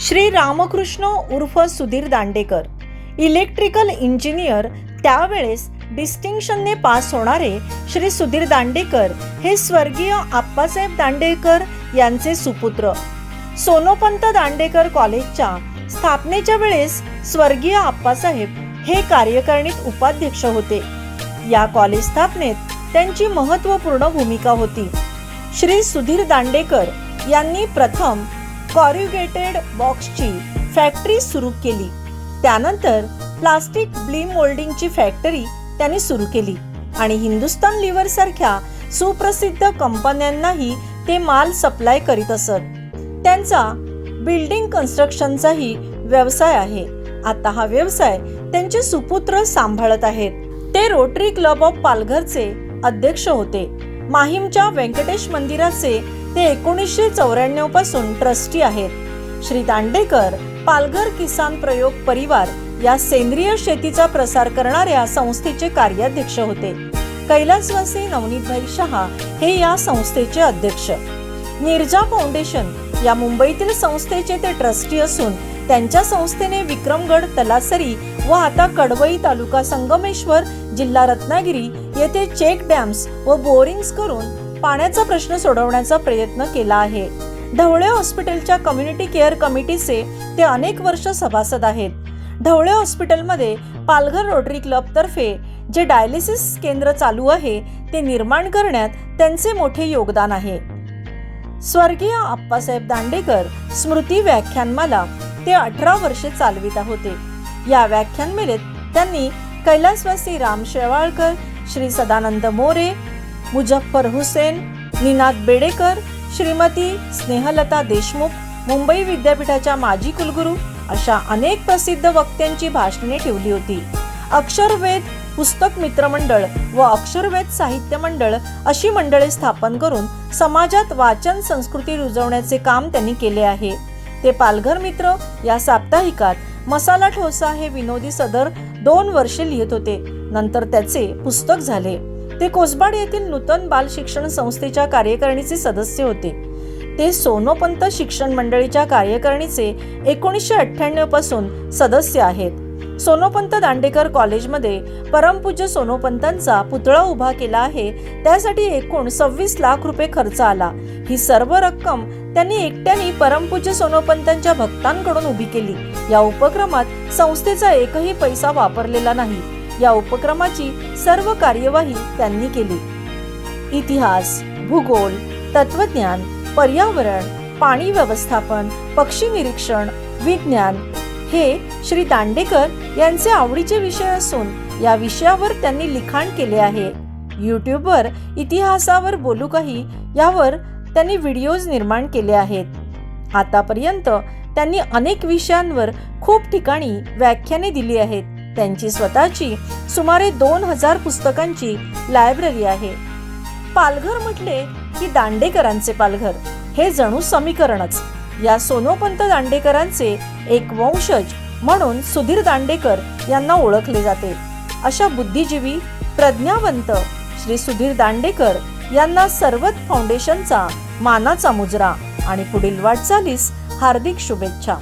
श्री रामकृष्ण उर्फ Sudhir Dandekar electrical engineer त्यावेळेस डिस्टिंक्शनने pass होणारे श्री सुधीर दांडेकर हे स्वर्गीय आप्पासाहेब दांडेकर यांचे सुपुत्र. सोनोपंत दांडेकर कॉलेजच्या स्थापनेच्या वेळेस स्वर्गीय आप्पासाहेब हे कार्यकारिणीत उपाध्यक्ष होते. या कॉलेज स्थापनेत त्यांची महत्त्वपूर्ण भूमिका होती. श्री सुधीर दांडेकर यांनी प्रथम कॉर्युगेटेड बॉक्सची फॅक्टरी सुरू केली. त्यानंतर प्लास्टिक ब्लीम मोल्डिंगची फॅक्टरी त्यांनी सुरू केली आणि हिंदुस्तान लिव्हर सारख्या सुप्रसिद्ध कंपन्यांनाही ते माल सप्लाय करीत असत. त्यांचा बिल्डिंग कन्स्ट्रक्शनचाही व्यवसाय आहे. आता हा व्यवसाय त्यांचे सुपुत्र सांभाळत आहेत. ते रोटरी क्लब ऑफ पालघरचे अध्यक्ष होते. माहीमच्या व्यंकटेश मंदिराचे ते एकोणीसशे चौऱ्याण्णवपासून ट्रस्टी आहेत. श्री दांडेकर पालघर किसान प्रयोग परिवार या सेंद्रिय शेतीचा प्रसार करणाऱ्या संस्थेचे कार्याध्यक्ष होते. कैलासवासी नवनीतभाई शहा हे या संस्थेचे अध्यक्ष. निर्जा फाउंडेशन या मुंबईतील संस्थेचे ते ट्रस्टी असून त्यांच्या संस्थेने विक्रमगड तलासरी व आता कडवई तालुका संगमेश्वर जिल्हा रत्नागिरी येथे चेक डॅम्स व बोरिंग्स करून पाण्याचा प्रश्न सोडवण्याचा प्रयत्न केला आहे. ढवळे हॉस्पिटलच्या कम्युनिटी केअर कमिटीचे ते अनेक वर्ष सभासद आहेत. ढवळे हॉस्पिटलमध्ये पालघर रोटरी क्लबतर्फे जे डायलिसिस केंद्र चालू आहे ते निर्माण करण्यात त्यांचे मोठे योगदान आहे. स्वर्गीय आप्पासाहेब दांडेकर स्मृती व्याख्यानमाला ते अठरा वर्षे चालवित होते. या व्याख्यानमेलेत त्यांनी कैलासवासी राम शेवाळकर श्री सदानंद मोरे मुजफ्फर हुसेन निनाद बेडेकर श्रीमती स्नेहलता देशमुख मुंबई विद्यापीठाच्या माजी कुलगुरू अशा अनेक प्रसिद्ध वक्त्यांची भाषणे ठेवली होती. अक्षरवेद पुस्तक मित्रमंडळ व अक्षरवेद साहित्य मंडळ अशी मंडळे स्थापन करून समाजात वाचन संस्कृती रुजवण्याचे काम त्यांनी केले आहे. ते पालघर मित्र या साप्ताहिकात मसाला ठोसा हे विनोदी सदर दोन वर्षे लिहित होते. नंतर त्याचे पुस्तक झाले. ते कोसबाड येथील नूतन बाल शिक्षण संस्थेच्या कार्यकारिणीचे सदस्य होते. ते सोनोपंत शिक्षण मंडळीच्या कार्यकारिणीचे एकोणीसशे अठ्ठ्याण्णवपासून सदस्य आहेत. सोनोपंत दांडेकर कॉलेजमध्ये परमपूज्य सोनोपंतांचा पुतळा उभा केला आहे. त्यासाठी एकूण सव्वीस लाख रुपये खर्च आला. ही सर्व रक्कम त्यांनी एकट्याने परमपूज्य सोनोपंतांच्या भक्तांकडून उभी केली. या उपक्रमात संस्थेचा एकही पैसा वापरलेला नाही. या उपक्रमाची सर्व कार्यवाही त्यांनी केली. इतिहास भूगोल तत्वज्ञान पर्यावरण पाणी व्यवस्थापन पक्षी निरीक्षण विज्ञान हे श्री दांडेकर यांचे आवडीचे विषय असून या विषयावर त्यांनी लिखाण केले आहे. यूट्यूबवर इतिहासावर बोलू काही यावर त्यांनी व्हिडिओज निर्माण केले आहेत. आतापर्यंत त्यांनी अनेक विषयांवर खूप ठिकाणी व्याख्याने दिली आहेत. त्यांची स्वतःची सुमारे दोन हजार पुस्तकांची लायब्ररी आहे. पालघर म्हटले की दांडेकरांचे पालघर. हे जणू समीकरणच. या सोनोपंत दांडेकरांचे एक वंशज म्हणून सुधीर दांडेकर यांना ओळखले जाते. अशा बुद्धिजीवी प्रज्ञावंत श्री सुधीर दांडेकर यांना सर्वत फाउंडेशनचा मानाचा मुजरा आणि पुढील वाटचालीस हार्दिक शुभेच्छा.